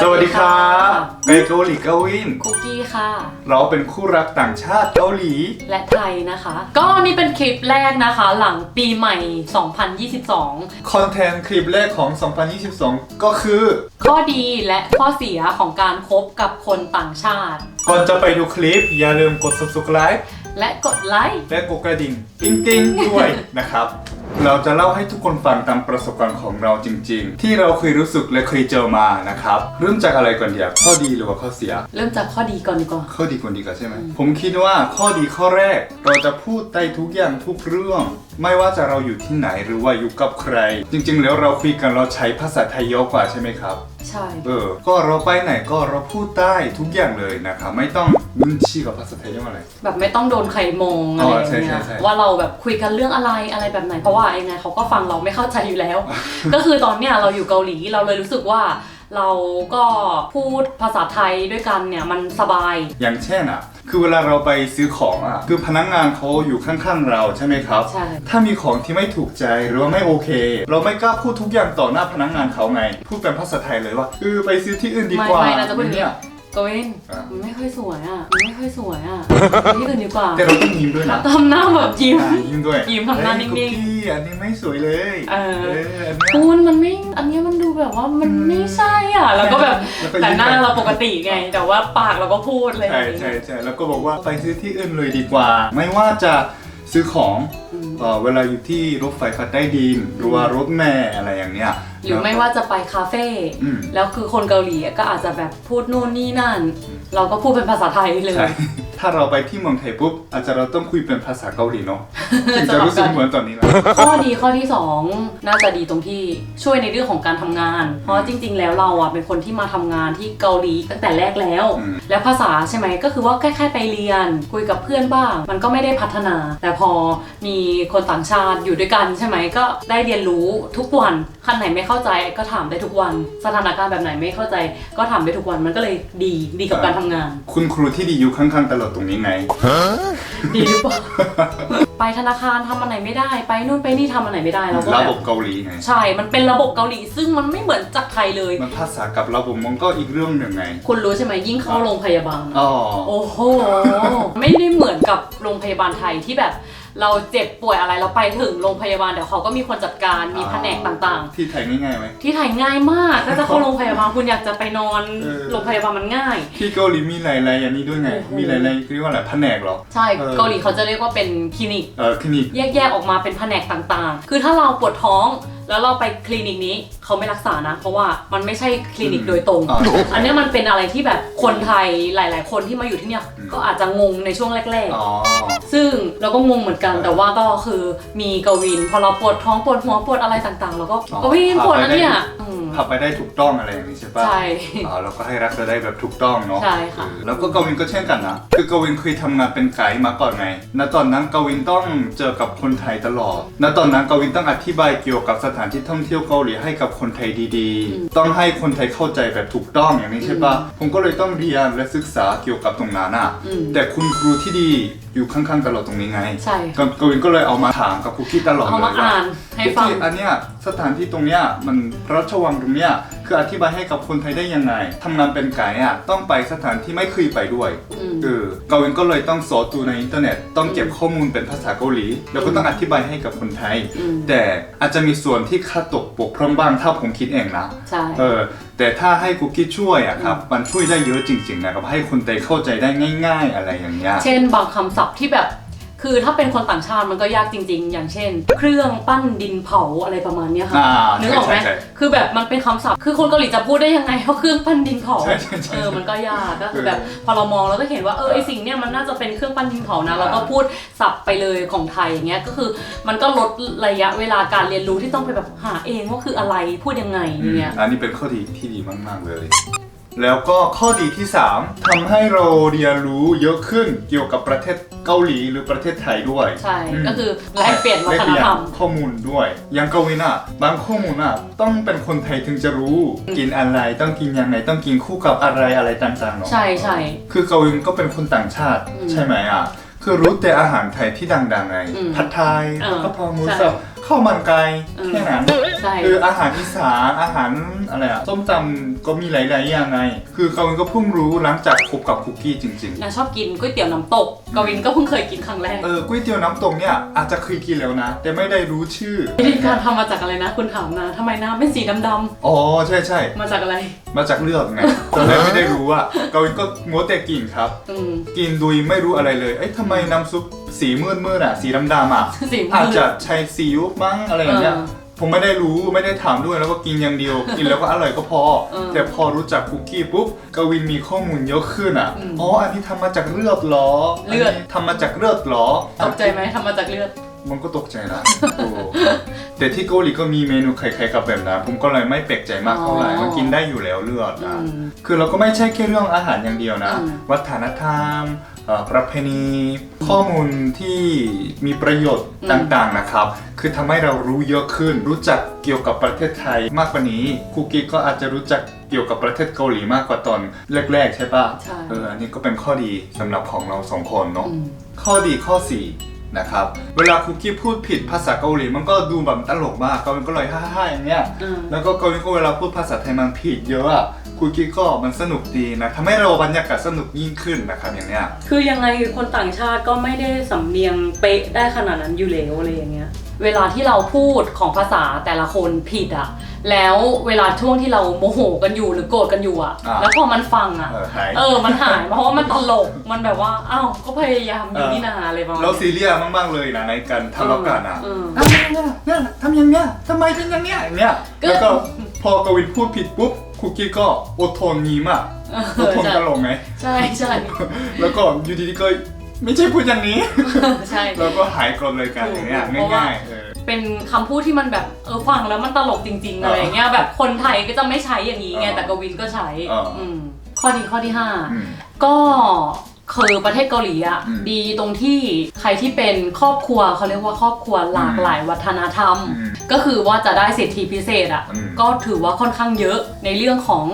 สวัสดีครับไกเกาหลีเกาวิน คุกกี้ค่ะ เราเป็นคู่รักต่างชาติเกาหลี และไทยนะคะ ก็นี่เป็นคลิปแรกนะคะ หลังปีใหม่ 2022 คอนเทนต์คลิปแรกของ 2022 ก็คือ ข้อดีและข้อเสียของการคบกับคนต่างชาติ ก่อนจะไปดูคลิปอย่าลืมกด subscribe และกดไลค์ และกดกระดิ่งติ๊งติ๊งๆด้วยนะครับ เราจะเล่าให้ทุกคนฟังตามประสบการณ์ของเราจริง ๆ ที่เราเคยรู้สึกและเคยเจอมานะครับ เริ่มจากอะไรก่อนเดียวข้อดีหรือว่าข้อเสีย เริ่มจากข้อดีก่อนดีกว่า ข้อดีกว่าดีกว่าใช่ไหมผมคิดว่าข้อดีข้อแรก เราจะพูดได้ทุกอย่างทุกเรื่อง ไม่ว่าจะเราอยู่ที่ไหนหรือว่าอยู่กับใคร จริง ๆ แล้วเราคุยกันเราใช้ภาษาไทยเยอะกว่าใช่ไหมครับ ใช่ เออ ก็เราไปไหนก็เราพูดได้ทุกอย่างเลยนะครับ ไม่ต้อง มึนชีกับภาษาไทยเรียกว่าอะไรแบบไม่ต้องโดนใครมองอะไรอย่างอ๋อใช่เงี้ยใช่ใช่ ว่าเราแบบคุยกันเรื่องอะไรอะไรแบบไหนเพราะว่ายังไงเขาก็ฟังเราไม่เข้าใจอยู่แล้ว ก็คือตอนเนี้ยเราอยู่เกาหลีเราเลยรู้สึกว่า เราก็พูดภาษาไทยด้วยกันเนี่ยมันสบาย อย่างเช่นอะ คือเวลาเราไปซื้อของอะ คือพนักงานเขาอยู่ข้างๆเราใช่ไหมครับ ใช่ ถ้ามีของที่ไม่ถูกใจหรือว่าไม่โอเค เราไม่กล้าพูดทุกอย่างต่อหน้าพนักงานเขาไง พูดเป็นภาษาไทยเลยว่าเออไปซื้อที่อื่นดีกว่าไม่ไม่เราจะพูดอย่างนี้เนี่ยโกวินอะ มันไม่ค่อยสวยอะมันไม่ค่อยสวยอะไปที่อื่นดีกว่าแต่เราต้องยิ้มด้วยนะทำหน้าแบบยิ้ม อะยิ้มด้วยยิ้มทำหน้าเฮ้ยนิ่งๆคุกกี้อันนี้ไม่สวยเลยเอออันเนี้ย คุณมันไม่ อันเนี้ยมันดูแบบว่ามันไม่ใช่อะ แล้วก็แบบแล้วก็แต่ยิ้มหน้าไปเราปกติไง แต่ว่าปากเราก็พูดเลย ใช่ใช่ใช่แล้วก็บอกว่าไปซื้อที่อื่นเลยดีกว่า ไม่ว่าจะ ซื้อของอืมเอ่อเวลาอยู่ที่รถไฟฟ้าใต้ดินหรือว่ารถแม่อะไรอย่างเนี้ยหรือไม่ว่าจะไปคาเฟ่อืม แล้วคือคนเกาหลีก็อาจจะแบบพูดนู่นนี่นั่น เราก็พูดเป็นภาษาไทยเลย ใช่ถ้าเราไปที่เมืองไทยปุ๊บอาจจะเราต้องคุยเป็นภาษาเกาหลีเนาะถึงจะรู้สึกเหมือนตอนนี้นะข้อดีข้อที่ 2 น่าจะดีตรงที่ช่วยในเรื่องของการทำงาน เพราะจริง ๆ แล้วเราอะเป็นคนที่มาทำงานที่เกาหลีตั้งแต่แรกแล้ว อืม แล้วภาษาใช่ไหมก็คือว่าแค่ๆไปเรียน คุยกับเพื่อนบ้าง มันก็ไม่ได้พัฒนา แต่พอมีคนต่างชาติอยู่ด้วยกันใช่ไหมก็ได้เรียนรู้ทุกวันขั้นไหนไม่เข้าใจก็ถามได้ทุกวัน สถานการณ์แบบไหนไม่เข้าใจ ก็ถามได้ทุกวันมันก็เลยดีดีกับการทำงาน คุณครูที่ดีอยู่ข้างๆตลอดตรงนี้ไง ดีหรือเปล่า ไปธนาคารทำอะไรไม่ได้ ไปนู่นไปนี่ทำอะไรไม่ได้เราก็ระแบบบบเกาหลีไง ใช่ มันเป็นระบบเกาหลี ซึ่งมันไม่เหมือนจากไทยเลย มันภาษากับระบบมันก็อีกเรื่องหนึ่งไง คุณรู้ใช่ไหมยิ่งเข้าโรงพยาบาล อ๋อ โอ้โห ไม่ได้เหมือนกับโรงพยาบาลไทยที่แบบ เราเจ็บป่วยอะไรเราไปถึงโรงพยาบาลเดี๋ยวเขาก็มีคนจัดการมีแผนกต่างที่ไทยง่ายๆไหม ๆ ที่ไทยง่ายมากถ้าจะเข้าโรงพยาบาลคุณอยากจะไปนอนเออ โรงพยาบาลมันง่าย ที่เกาหลีมีหลายๆอันนี้ด้วยไง โอ้โห มีหลายๆเรียกว่าอะไรแผนกเหรอ ใช่เออ เกาหลีเขาจะเรียกว่าเป็นคลินิก เออคลินิก แยกๆออกมาเป็นแผนกต่างๆ คือถ้าเราปวดท้อง แล้วเราไปคลินิกนี้เขาไม่รักษานะ เพราะว่ามันไม่ใช่คลินิกโดยตรง อ๋ออันเนี้ยมันเป็นอะไรที่แบบคนไทยหลาย ๆ คนที่มาอยู่ที่เนี่ยอืมก็อาจจะงงในช่วงแรกอ๋อๆซึ่งเราก็งงเหมือนกันแต่ว่าก็คือมีกวิน พอเราปวดท้องปวดหัวปวดอะไรต่างๆ เราก็อ๋อกวินพาปวดไปแล้วได้เนี่ยอืมขับไปได้ถูกต้องอะไรอย่างนี้ใช่ปะใช่อ๋อแล้วก็ให้รักษาได้แบบถูกต้องเนาะใช่ค่ะ เออแล้วก็กวินก็เช่นกันนะคือกวินเคยทำงานเป็นไกด์มาก่อนไงณตอนนั้นกวินต้องเจอกับคนไทยตลอดณตอนนั้นกวินต้องอธิบายเกี่ยวกับสถานที่ท่องเที่ยวเกาหลีให้กับคนไทยดีๆ ต้องให้คนไทยเข้าใจแบบถูกต้องอย่างนี้ใช่ปะผมก็เลยต้องเรียนและศึกษาเกี่ยวกับตรงนั้นอะอืมแต่คุณครูที่ดีอยู่ข้างๆตลอดตรงนี้ไงใช่กกวินก็เลยเอามาถามกับคุกกี้ตลอดเอาเลยว่าอ่านให้ฟัง อันเนี้ย สถานที่ตรงเนี้ยมันพระราชวังตรงเนี้ยคืออธิบายให้กับคนไทยได้ยังไงทำงานเป็นไกด์อะต้องไปสถานที่ไม่เคยไปด้วยอืม เออกวินก็เลยต้องสอนดูในอินเทอร์เน็ต ต้องเก็บข้อมูลเป็นภาษาเกาหลี แล้วก็ต้องอธิบายให้กับคนไทย อืม แต่อาจจะมีส่วนที่ขาดตกบกพร่องบ้างถ้าผมคิดเองนะ ใช่ เออแต่ถ้าให้คุกกี้ช่วยอะครับมันช่วยได้เยอะจริงๆนะครับให้คนไทยเข้าใจได้ง่าย ๆ อะไรอย่างเงี้ย เช่นบางคำศัพท์ที่แบบ คือถ้าเป็นคนต่างชาติมันก็ยากจริง ๆ อย่างเช่น เครื่องปั้นดินเผาอะไรประมาณเนี้ยค่ะอ่านึกออกไหมใช่ใช่คือแบบมันเป็นคำศัพท์ คือคนเกาหลีจะพูดได้ยังไงว่าเครื่องปั้นดินเผาใช่ใช่ใช่เออมันก็ยากก็คือเออแบบพอเรามองเราก็เห็นว่าเออไอสิ่งเนี้ยมันน่าจะเป็นเครื่องปั้นดินเผานะเราก็พูดศัพท์ไปเลยของไทยอย่างเงี้ยก็คือมันก็ลดระยะเวลาการเรียนรู้ที่ต้องไปแบบหาเองว่าคืออะไรพูดยังไงอย่างเงี้ย อันนี้เป็นข้อดีที่ดีมาก ๆ เลย แล้วก็ข้อดีที่ 3ทำให้เราเรียนรู้เยอะขึ้นเกี่ยวกับประเทศเกาหลีหรือประเทศไทยด้วย ใช่มก็คือแลกเปลี่ยนวัฒนธรรมแลกเปลี่ยนข้อมูลด้วยอย่างเกาหลีน่ะบางข้อมูลน่ะต้องเป็นคนไทยถึงจะรู้ กินอะไรต้องกินยังไงต้องกินคู่กับอะไรอะไรต่างๆเนาะใช่ใช่คือเกาหลีก็เป็นคนต่างชาติอืมใช่ไหมอะคือรู้แต่อาหารไทยที่ดังๆไงอืมผัดไทยเออข้าวพอหมูใช่สับ ข้าวมันไก่อืมแค่นั้นใช่คืออาหารอีสานอาหารอะไรอะส้มตำก็มีหลาย ๆ อย่างไง คือกวินก็เพิ่งรู้หลังจากคบกับคุกกี้จริงนาชอบกินก๋วยเตี๋ยวน้ำตกกวินก็เพิ่งเคยกินครั้งแรกๆเออก๋วยเตี๋ยวน้ำตกเนี่ยอาจจะเคยกินแล้วนะ แต่ไม่ได้รู้ชื่อวิธีการทำมาจากอะไรนะ คุณถามนะทำไมน้ำเป็นสีดำอ๋อใช่ใช่ๆมาจากอะไรๆมาจากเลือดไงตอนแรกไม่ได้รู้อะกวินก็งดแต่กินครับอืมกินโดยไม่รู้อะไรเลยเอ้ยทำไมน้ำซุปสีมืดมืดๆอะสีดำๆอะสีมืดอาจจะใช้ซีอิ๊วมั้งอะไรอย่างเงี้ยเออผมไม่ได้รู้ไม่ได้ถามด้วยแล้วก็กินอย่างเดียว กินแล้วก็อร่อยก็พอเออแต่พอรู้จักคุกกี้ปุ๊บกวินมีข้อมูลเยอะขึ้นอะอืมอ๋ออันนี้ทำมาจากเลือดเหรอเลือดนนี้ทำมาจากเลือดเหรอตกใจไหมทำมาจากเลือดมันก็ตกใจนะโอ้แต่ที่เกาหลีก็มีเมนูคล้ายๆกับแบบนั้นผมก็เลยไม่แปลกใจมากเท่าไหร่อ๋อมันกินได้อยู่แล้วเลือดอืนะมคือเราก็ไม่ใช่แค่เรื่องอาหารอย่างเดียวนะอืมวัฒนธรรมเอ่อ ประเพณีข้อมูลที่มีประโยชน์ต่างๆนะครับ คือทำให้เรารู้เยอะขึ้น รู้จักเกี่ยวกับประเทศไทยมากกว่านี้คุกกี้ก็อาจจะรู้จักเกี่ยวกับประเทศเกาหลีมากกว่าตอนแรกๆ ใช่ปะใช่เอออันนี้ก็เป็นข้อดีสำหรับของเราสองคนเนาะอืมข้อดีข้อ4 นะครับ เวลาคุกกี้พูดผิดภาษาเกาหลีมันก็ดูแบบตลกมากก็มันก็เลยฮ่าๆอย่างเงี้ย อืม แล้วก็เกาหลีก็เวลาพูดภาษาไทยมันผิดเยอะอะคุกกี้ก็มันสนุกดีนะทำให้เราบรรยากาศสนุกยิ่งขึ้นนะครับอย่างเนี้ย คือยังไงคนต่างชาติก็ไม่ได้สำเนียงเป๊ะได้ขนาดนั้นอยู่แล้วอะไรอย่างเงี้ย เวลาที่เราพูดของภาษาแต่ละคนผิดอะแล้วเวลาช่วงที่เราโมโหกันอยู่หรือโกรธกันอยู่อะอ่าแล้วพอมันฟังอะเออหาย เออมันหายเพราะว่ามันตลกมันแบบว่าอ้าวก็พยายามอยู่นี่นาอะไรประมาณเรานี้ซีเรียสมากๆเลยนะในการทะเลาะกันอะเออ ทำอย่างเนี้ยเนี่ยทำอย่างเนี้ยทำไมเป็นอย่างเนี้ยอย่างเนี้ยก็ แล้วก็พอกวินพูดผิดปุ๊บคุกกี้ก็อดทนยิ้มอะเออดอทนใช่ตลกไหมใช่ใช่ แล้วก็อยู่ดีๆก็ ไม่ใช่พูดอย่างนี้ ใช่แล้วก็หายโกรธเลยกันอย่างเงี้ยเพราะว่าง่ายๆเออ เป็นคำพูดที่มันแบบเออฟังแล้วมันตลกจริงๆอะไรอย่างเงี้ยแบบคนไทยก็จะไม่ใช้อย่างนี้ไงเออแต่กวินก็ใช้เอออืมข้อดีข้อที่ห้า อืม ก็คือประเทศเกาหลีอะอืมดีตรงที่ใครที่เป็นครอบครัวเขาเรียกว่าครอบครัวหลากหลายวัฒนธรรม อืมก็คือว่าจะได้สิทธิพิเศษอะอืมก็ถือว่าค่อนข้างเยอะในเรื่องของ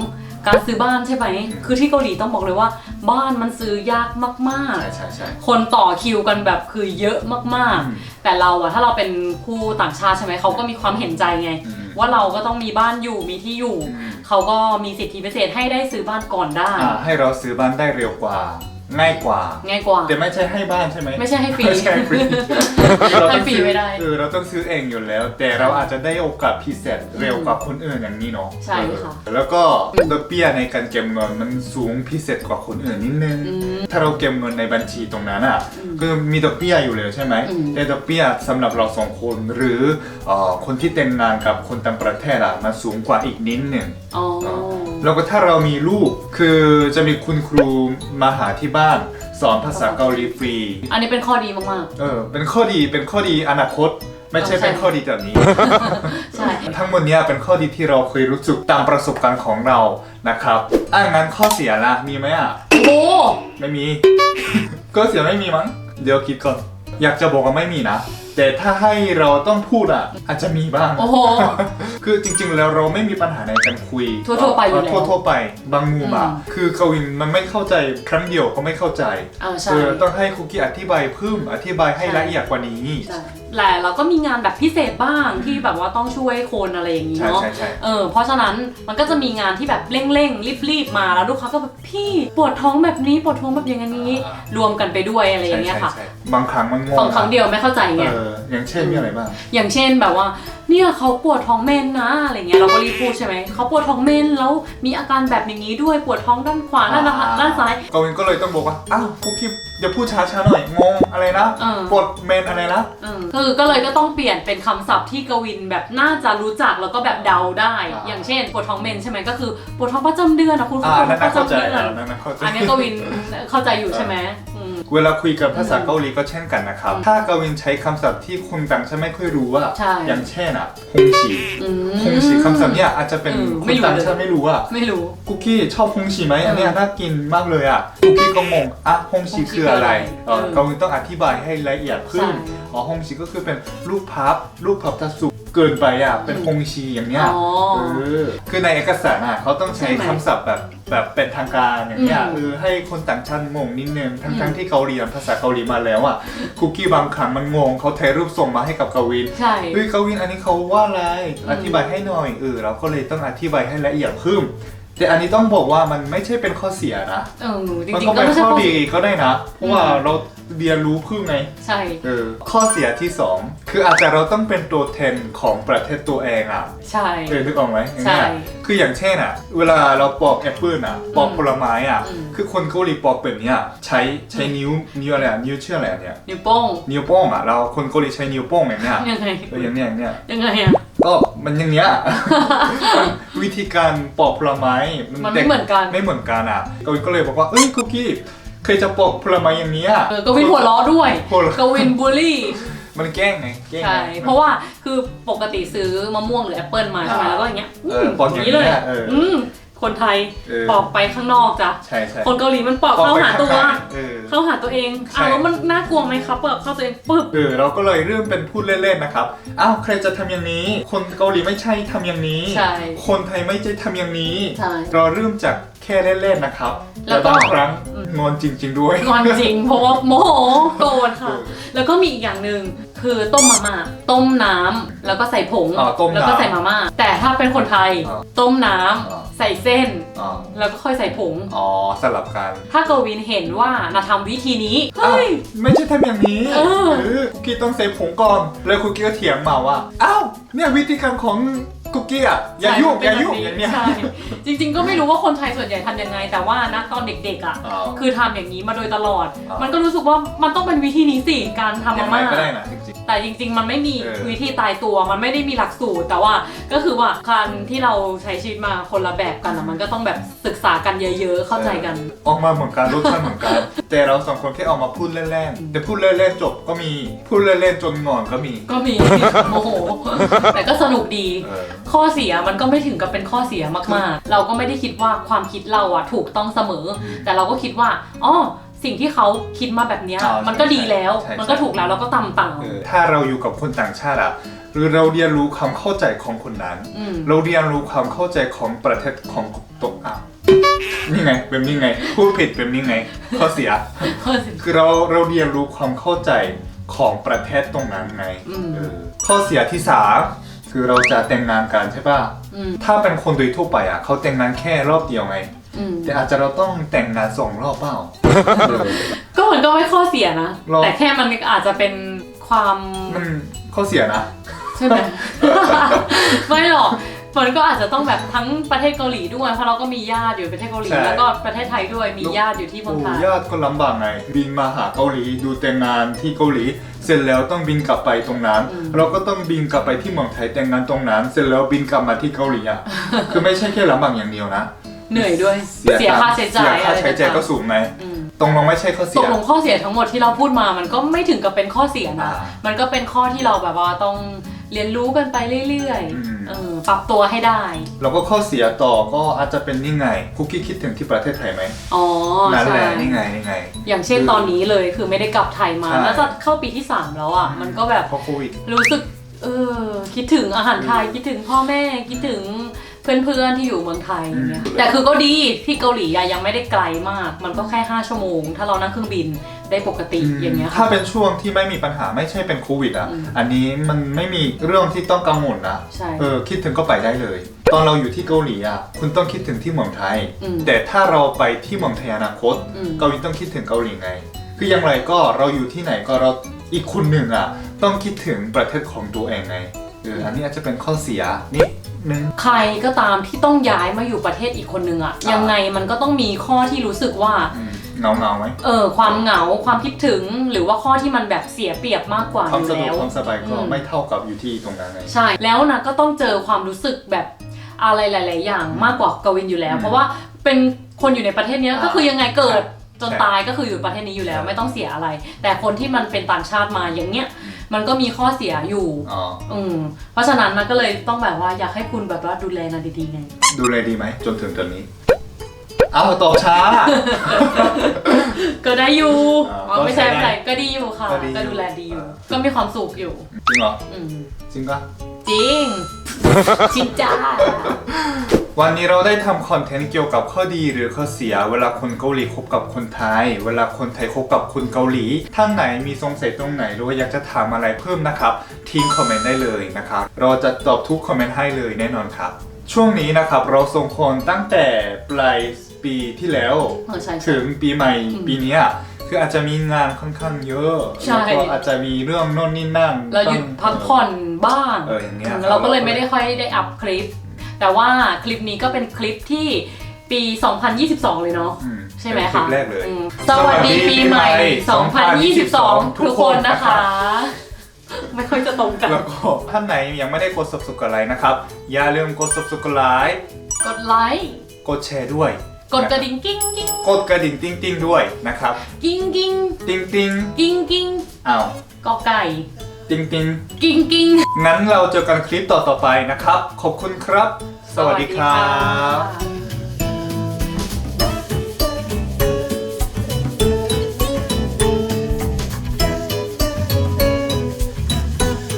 การซื้อบ้านใช่ไหม คือที่เกาหลีต้องบอกเลยว่า บ้านมันซื้อยากมาก ใช่ใช่ใช่ ๆ คนต่อคิวกันแบบคือเยอะมากอืม ๆ แต่เราอะถ้าเราเป็นผู้ต่างชาติใช่ไหมเขาก็มีความเห็นใจไง อืม ว่าเราก็ต้องมีบ้านอยู่มีที่อยู่ อืม เขาก็มีสิทธิพิเศษให้ได้ซื้อบ้านก่อนได้ อ่าให้เราซื้อบ้านได้เร็วกว่า ง่ายกว่า ง่ายกว่า แต่ไม่ใช่ให้บ้านใช่ไหมไม่ใช่ให้ฟรีไม่ใช่ให้ฟรีให้ฟรีไม่ได้เออเราต้องซื้อเองอยู่แล้ว แต่เราอาจจะได้โอกาสพิเศษเร็วกว่าคนอื่นอย่างนี้เนาะใช่ค่ะเออแล้วก็ดอกเบี้ยในการเก็บเงินมันสูงพิเศษกว่าคนอื่นนิดนึงอืมถ้าเราเก็บเงินในบัญชีตรงนั้นอะอืมคือมีดอกเบี้ยอยู่แล้วใช่ไหมอืม แต่ดอกเบี้ยสำหรับเราสองคนหรือเอ่อคนที่แต่งงานกับคนต่างประเทศอะมันสูงกว่าอีกนิดหนึ่ง อ๋อ แล้วก็ถ้าเรามีลูกคือจะมีคุณครูมาหาที่บ้าน สอนภาษาเกาหลีฟรี อันนี้เป็นข้อดีมาก เออเป็นข้อดีเป็นข้อดีอนาคต ไม่ใช่ใช่เป็นข้อดีแบบนี้ ๆ ใช่ ทั้งหมดเนี้ยเป็นข้อดีที่เราเคยรู้สึกตามประสบการณ์ของเรานะครับอะงั้นข้อเสียละมีไหมอะ โอ้โหไม่มี ก็เสียไม่มีมั้ง เดี๋ยวคิดก่อน อยากจะบอกว่าไม่มีนะ แต่ถ้าให้เราต้องพูดอะ อาจจะมีบ้าง โอ้โห คือจริง ๆ แล้วเราไม่มีปัญหาในการคุยทั่วๆไปอยู่แล้วทั่วๆไป บางมุมอะอืมคือกวินมันไม่เข้าใจครั้งเดียวก็ไม่เข้าใจอ่าใช่เออต้องให้คุกกี้อธิบายเพิ่มอธิบายให้ใช่ละเอียดกว่านี้ ใช่แต่เราก็มีงานแบบพิเศษบ้างที่แบบว่าต้องช่วยคนอะไรอย่างนี้ใช่เนาะ ใช่ใช่เออเพราะฉะนั้นมันก็จะมีงานที่แบบเร่งๆ รีบๆ มาแล้วลูกค้าก็แบบพี่ปวดท้องแบบนี้ปวดท้องแบบอย่างนี้อ่ารวมกันไปด้วยอะไรอย่างเงี้ยค่ะใช่ใช่ใช่บางครั้งมันงงฟังครั้งเดียวไม่เข้าใจไง เอออย่างเช่นมีอะไรบ้าง อย่างเช่นแบบว่าเนี่ยเขาปวดท้องเมนนะอะไรเงี้ยเราก็รีบพูดใช่ไหมเขาปวดท้องเมนแล้วมีอาการแบบอย่างนี้ด้วยปวดท้องด้านขวาด้านหลังด้านซ้าย กวินก็เลยต้องบอกว่า อ้าวคุกกี้ อย่าพูดช้าๆหน่อยงงอะไรนะเออปวดเมนอะไรนะเออคือก็เลยก็ต้องเปลี่ยนเป็นคำศัพท์ที่กวินแบบน่าจะรู้จักแล้วก็แบบเดาได้อ่าอย่างเช่นปวดท้องเมนใช่ไหมก็คือปวดท้องประจำเดือนนะคุณอ่าปวดท้นั่อนงปน่าระเข้าจำใจเดือนอ่านั่นน่าเข้าใจอันนี้กวินเข้าใจอยู่ใช่ไหมอืม เวลาคุยกับภาษาเกาหลีก็เช่นกันนะครับ ถ้ากวินใช้คำศัพท์ที่คนต่างชาติไม่ค่อยรู้อะใช่อย่างเช่นอะฮงชีอืมฮงชีคำศัพท์เนี้ยอาจจะเป็นเออคไม่นรู้ ต่างชาติไม่รู้อะไม่รู้ คุกกี้ชอบฮงชีไหมเอออัอันเนี้ยน่ากินมากเลยอะคุกกี้ก็งงอะฮงชีฮงชีคืออะไรคืออะไรเออกวินต้องอธิบายให้ละเอียดขึ้นใช่ อ๋อฮงชีก็คือเป็นลูกพับลูกพับถ้าสุก เกินไปอะเป็นฮงชีอย่างเนี้ยอ๋อเออคือในเอกสารอะเขาต้องใช้ใช่ไหมคำศัพท์แบบแบบเป็นทางการอย่างเงี้ยอืม เออให้คนต่างชาติงงนิดนึงทั้งอืมทั้งที่เขาเรียนภาษาเกาหลีมาแล้วอะคุกกี้บางครั้งมันงงเขาถ่ายรูปส่งมาให้กับกวิน ใช่ เฮ้ยกวินอันนี้เขาว่าอะไรอืมอธิบายให้หน่อยเออเราก็เลยต้องอธิบายให้ละเอียดขึ้นแต่อันนี้ต้องบอกว่ามันไม่ใช่เป็นข้อเสียนะ เออจมันริงก็ๆก็เป็นไม่ใช่ข้อข้อดีก็ได้นะ เพราะว่าอืมเรา เรียนรู้เพิ่งไงใช่ เออข้อเสียที่สองคืออาจจะเราต้องเป็นตัวแทนของประเทศตัวเองอะใช่เออนึกออกไหมอย่างใช่เงี้ยคืออย่างเช่นอะ เวลาเราปอกแอปเปิลอะ ปอกผลไม้อะ อืม คือคนเกาหลีปอกแบบเนี้ยใช้ใช้นิ้วนิ้วอะไรอะนิ้วเชื่ออะไรอะเนี่ยนิ้วโป้งนิ้วโป้งอะเราคนเกาหลีใช้นิ้วโป้งอย่างเนี้ยยังไงเอออย่างเนี้ยอย่างเนี้ย ยังไงอะก็มันอย่างเนี้ยมันวิธีการปอกผลไม้มันไม่เหมือนกัน ไม่เหมือนกันอะกวินก็เลยบอกว่าเอ้ยคุกกี้ เคยจะปอกผลไม้อย่างเนี้ยเออก็วินหัวล้อด้วยหัวเราะก็วินบูลลี่ มันแกล้งไงแกล้งไง ใช่ เพราะว่าคือปกติซื้อมะม่วงหรือแอปเปิลมาใช่ไหมอ่าแล้วก็อย่างเงี้ยเออปอกอย่างนี้เลย เงี้ยเอออืม คนไทยเออ ปอกไปข้างนอกจ้ะ ใช่ใช่คนเกาหลีมันปอกปอกเข้าไปหาตัวข้างในเออ เข้าหาตัวเองใช่ อ้าวแล้วมันน่ากลัวไหมครับเปิดเข้าตัวเองปึ๊บ เออเราก็เลยเริ่มเป็นพูดเล่นๆนะครับ อ้าวใครจะทำอย่างนี้ คนเกาหลีไม่ใช่ทำอย่างนี้ ใช่คนไทยไม่ใช่ทำอย่างนี้ ใช่เราเริ่มจากแค่เล่นๆนะครับแล้วก็ต่บางครั้งอืมงอนจริง ๆ ด้วย งอนจริงเพราะว่าโมโหโกรธค่ะเออแล้วก็มีอีกอย่างหนึ่ง คือต้มมาม่าต้มน้ำแล้วก็ใส่ผงอ๋อต้มน้ำแล้วก็ใส่มาม่าแต่ถ้าเป็นคนไทย อ๋อต้มน้ำอ๋อ ใส่เส้น อ๋อแล้วก็ค่อยใส่ผง อ๋อสลับกัน ถ้าเกวินเห็นว่านาทำวิธีนี้อ้าวเฮ้ย ไม่ใช่ทำอย่างนี้เออคุกกี้ต้องใส่ผงก่อนแล้วคุกกี้ก็เถียงมาว่า อ้าวเนี่ยวิธีการของคุกกี้อะอย่ายุ่งอย่ายุ่งอย่างเนี้ยใช่จริง ๆ ก็ไม่รู้ว่าคนไทยส่วนใหญ่ทำยังไง แต่ว่านะตอนเด็กๆอะ อ๋อ คือทำอย่างนี้มาโดยตลอด อ๋อ มันก็รู้สึกว่ามันต้องเป็นวิธีนี้สิการทำยัมางไงม่าก็ได้นะจริง แต่จริง ๆ มันไม่มีเออ วิธีตายตัวมันไม่ได้มีหลักสูตร แต่ว่าก็คือว่าการที่เราใช้ชีวิตมาคนละแบบกันอะมันก็ต้องแบบศึกษากันเยอะ ๆ เข้าใจกันๆออกมาเหมือนกันรสชาติเหมือนกัน แต่เราสองคนแค่ออกมาพูดเล่นๆแต่พูดเล่นๆจบก็มีพูดเล่นๆจนงอนก็มี ก็มี โมโห แต่ก็สนุกดี เออ ข้อเสียมันก็ไม่ถึงกับเป็นข้อเสียมากๆ เราก็ไม่ได้คิดว่าความคิดเราอะถูกต้องเสมอ แต่เราก็คิดว่าอ๋อ สิ่งที่เขาคิดมาแบบเนี้ยอ๋อมันก็ดีแล้ว ใช่ใช่ มันก็ถูกแล้วเราก็ตามตามเออถ้าเราอยู่กับคนต่างชาติอะหรือเราเรียนรู้ความเข้าใจของคนนั้น อืมเราเรียนรู้ความเข้าใจของประเทศของตัวอะนี่ไงเป็นนี่ไงพูดผิดเป็นนี่ไงข้อเสีย ข้อเสียคือเราเราเรียนรู้ความเข้าใจของประเทศตรงนั้นไงอืม เออข้อเสียที่สามคือเราจะแต่งงานกันใช่ป่ะ อืมถ้าเป็นคนโดยทั่วไปอะเขาแต่งงานแค่รอบเดียวไงอืม แต่อาจจะเราต้องแต่งงานสองรอบเปล่า ก็มันก็ไม่ข้อเสียนะหรอแต่แค่มันอาจจะเป็นความมันข้อเสียนะ ใช่ไหม ไม่หรอกมันก็อาจจะต้องแบบทั้งประเทศเกาหลีด้วยเพราะเราก็มีญาติอยู่ประเทศเกาหลีใช่ แล้วก็ประเทศไทยด้วยมีญาติอยู่ที่เมืองโอ้ไทยญาติก็ลำบากไง บินมาหาเกาหลีดูแต่งงานที่เกาหลี เสร็จแล้วต้องบินกลับไปตรงนั้นอืมเราก็ต้องบินกลับไปที่เมืองไทยแต่งงานตรงนั้น เสร็จแล้วบินกลับมาที่เกาหลีอะ คือไม่ใช่แค่ลำบากอย่างเดียวนะ เหนื่อยด้วย เสียตังค่าใช้จ่ายเสียค่าใช้จ่ายอะไรต่างๆก็สูงไงอืม ตรงลงไม่ใช่ข้อเสีตย กลงข้อเสียทั้งหมดที่เราพูดมา มันก็ไม่ถึงกับเป็นข้อเสียนะ อ่ามันก็เป็นข้อที่เราแบบว่าต้องเรียนรู้กันไปเรื่อยอืม ๆเออปรับตัวให้ได้ แล้วก็ข้อเสียต่อก็อาจจะเป็นนี่ไงคุกกี้คิดถึงที่ประเทศไทยไหมอ๋อนั่นแหใช่ ละนี่ไงนี่ไง อย่างเช่นตอนนี้เลยคือไม่ได้กลับไทยมาใช่ น่าจะเข้าปีที่ 3 แล้วอะ มันก็แบบเพราะโควิด รู้สึก เออ คิดถึงอาหารไทย คิดถึงพ่อแม่ คิดถึง เพื่อนๆที่อยู่เมืองไทยอย่างเงี้ยอืมแต่คือก็ดีที่เกาหลีอะยังไม่ได้ไกลมาก มันก็แค่ 5 ชั่วโมง ถ้าเรานั่งเครื่องบินได้ปกติอย่างเงี้ยถ้าค่ะ เป็นช่วงที่ไม่มีปัญหาไม่ใช่เป็นโควิดอะ อืมอันนี้มันไม่มีเรื่องที่ต้องกังวลนะ ใช่เออคิดถึงก็ไปได้เลย ตอนเราอยู่ที่เกาหลีอะ คุณต้องคิดถึงที่เมืองไทย อืมแต่ถ้าเราไปที่เมืองไทยอนาคต อืม เกาหลีต้องคิดถึงเกาหลีไง คืออย่างไรก็เราอยู่ที่ไหนก็เราอีกคนหนึ่งอะ ต้องคิดถึงประเทศของตัวเองไงเอออันนี้อาจจะเป็นข้อเสียนิด นึง ใครก็ตามที่ต้องย้ายมาอยู่ประเทศอีกคนนึงอะอ่ายัยังไงมันก็ต้องมีข้อที่รู้สึกว่า เงาเงาๆไหมเออความเหงาความคิดถึงหรือว่าข้อที่มันแบบเสียเปรียบมากกว่าควาอมยู่สะดวกแล้ว ความสบายก็อืม ไม่เท่ากับอยู่ที่ตรงนั้นไง ใช่แล้วนะก็ต้องเจอความรู้สึกแบบอะไรหลาย ๆ อย่างมากกว่ากวินอยู่แล้ว อืมเพราะว่าเป็นคนอยู่ในประเทศเนี้ยอ่าก็คือยังไงเกิดจนใช่ตายก็คืออยู่ประเทศนี้อยู่แล้ว ใช่ ไม่ต้องเสียอะไร แต่คนที่มันเป็นต่างชาติมาอย่างเงี้ยมั นก็มีข้อเสียอยู่อ๋ออืมเพราะฉะนั้นมันก็เลยต้องแบบว่าอยากให้คุณแบบว่าดูแลนางดีๆไงดูแลดีไหมจนถึงตอนนี้ เอาตอบช้า ก็ได้อยู่อ่าอ๋อไม่ใช่ก็ใช้ได้ไม่ใช่ก็ดีอยู่ค่ะ ก็ดีอยู่ ก็ดูแลดีอยู่อ่าก็มีความสุขอยู่จริงเหรออืมจริงปะจริง จริงจ้า วันนี้เราได้ทำคอนเทนต์เกี่ยวกับข้อดีหรือข้อเสีย เวลาคนเกาหลีคบกับคนไทย เวลาคนไทยคบกับคนเกาหลี ท่านไหนมีสงสัยตรงไหนหรือว่าอยากจะถามอะไรเพิ่มนะครับ ทิ้งคอมเมนต์ได้เลยนะครับ เราจะตอบทุกคอมเมนต์ให้เลยแน่นอนครับ ช่วงนี้นะครับเราส่งคนตั้งแต่ปลายปีที่แล้ว เออใช่ใช่ ถึงปีใหม่อืมปีเนี้ย คืออาจจะมีงานค่อนข้างเยอะใช่ แล้วก็อาจจะมีเรื่องโน่นนี่นั่นเราหยุดต้องพักผ่อนบ้างเอออย่างเงี้ยเราก็เลยไม่ได้ค่อยได้อัพคลิป แต่ว่าคลิปนี้ก็เป็นคลิปที่ปี 2022 เลยเนาะ อืมใช่ไหมเป็นคลิคะปแรกเลย อืมสวัสดีปีใหม่ 2022 ทุกคนนะคะ ไม่ค่อยจะตรงกัน แล้วก็ท่านไหนยังไม่ได้กด subscribe นะครับ อย่าลืมกด subscribe กดไลค์ กดแชร์ด้วย กดกระดิ่งกิ้งกิ้งกดกระดิ่งติ้งติ้งด้วยนะครับ กิ้งกิ้งติ้งติ้งกิ้งกิ้งอ้าวกอไก่ติ้งติ้งกิ้งกิ้งงั้นเราเจอกันคลิปต่อต่อๆไปนะครับ ขอบคุณครับ สวัสดีครับสวัสดีค่ะ